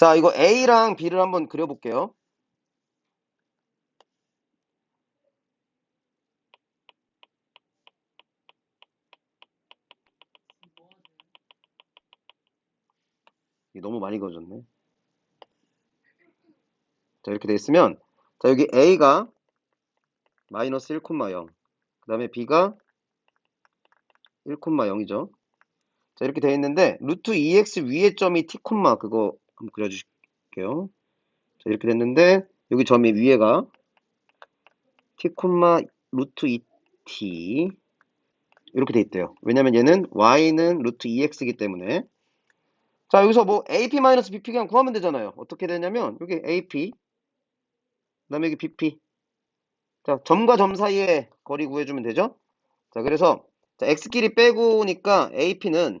자, 이거 A랑 B를 한번 그려볼게요. 너무 많이 그어졌네. 자, 이렇게 돼 있으면, 자, 여기 A가 마이너스 1,0. 그 다음에 B가 1,0이죠. 자, 이렇게 돼 있는데, 루트 2x 위에 점이 t, 그거 한번 그려주실게요. 자, 이렇게 됐는데, 여기 점이 위에가 t, 루트 2t. 이렇게 돼 있대요. 왜냐면 얘는 y는 루트 2x이기 때문에. 자, 여기서 뭐 AP-BP 그냥 구하면 되잖아요. 어떻게 되냐면, 여기 AP, 그 다음에 여기 BP. 자, 점과 점 사이의 거리 구해주면 되죠? 자, 그래서, 자, x끼리 빼고니까 AP는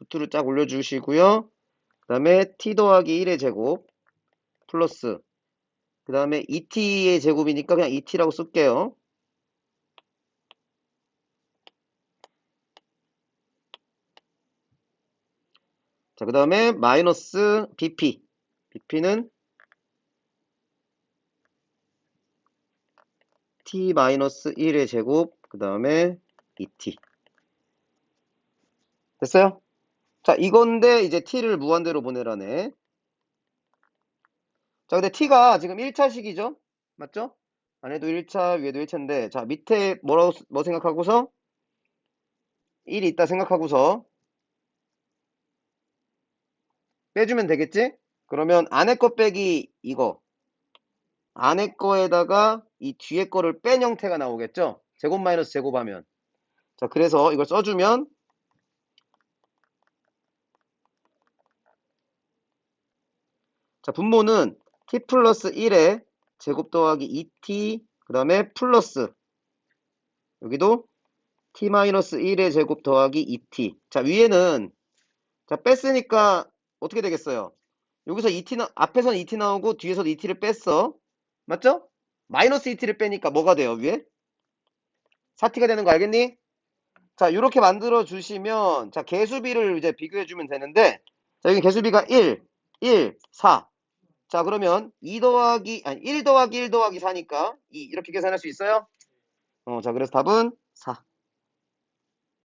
루트를 쫙 올려주시고요. 그 다음에 t 더하기 1의 제곱, 플러스, 그 다음에 2t의 제곱이니까 그냥 2t라고 쓸게요. 자, 그 다음에 마이너스 BP. BP는 t 마이너스 1의 제곱, 그 다음에 2t. 됐어요? 자, 이건데 이제 t를 무한대로 보내라네. 자, 근데 t가 지금 1차식이죠? 맞죠? 안에도 1차, 위에도 1차인데, 자, 밑에 뭐라고, 뭐 생각하고서? 1이 있다 생각하고서 빼주면 되겠지? 그러면 안에 거 빼기 이거. 안에 거에다가 이 뒤에 거를 뺀 형태가 나오겠죠? 제곱 마이너스 제곱하면. 자, 그래서 이걸 써주면 자, 분모는 t 플러스 1에 제곱 더하기 2t 그 다음에 플러스 여기도 t 마이너스 1의 제곱 더하기 2t 자, 위에는 자, 뺐으니까 어떻게 되겠어요? 여기서 2t 나, 앞에서는 2t 나오고 뒤에서도 2t를 뺐어. 맞죠? 마이너스 2t를 빼니까 뭐가 돼요, 위에? 4t가 되는 거 알겠니? 자, 이렇게 만들어 주시면 자, 개수비를 이제 비교해 주면 되는데 자, 여기 개수비가 1, 1, 4. 자, 그러면 2 더하기 아니 1 더하기 1 더하기 4니까 2 이렇게 계산할 수 있어요? 어, 자, 그래서 답은 4.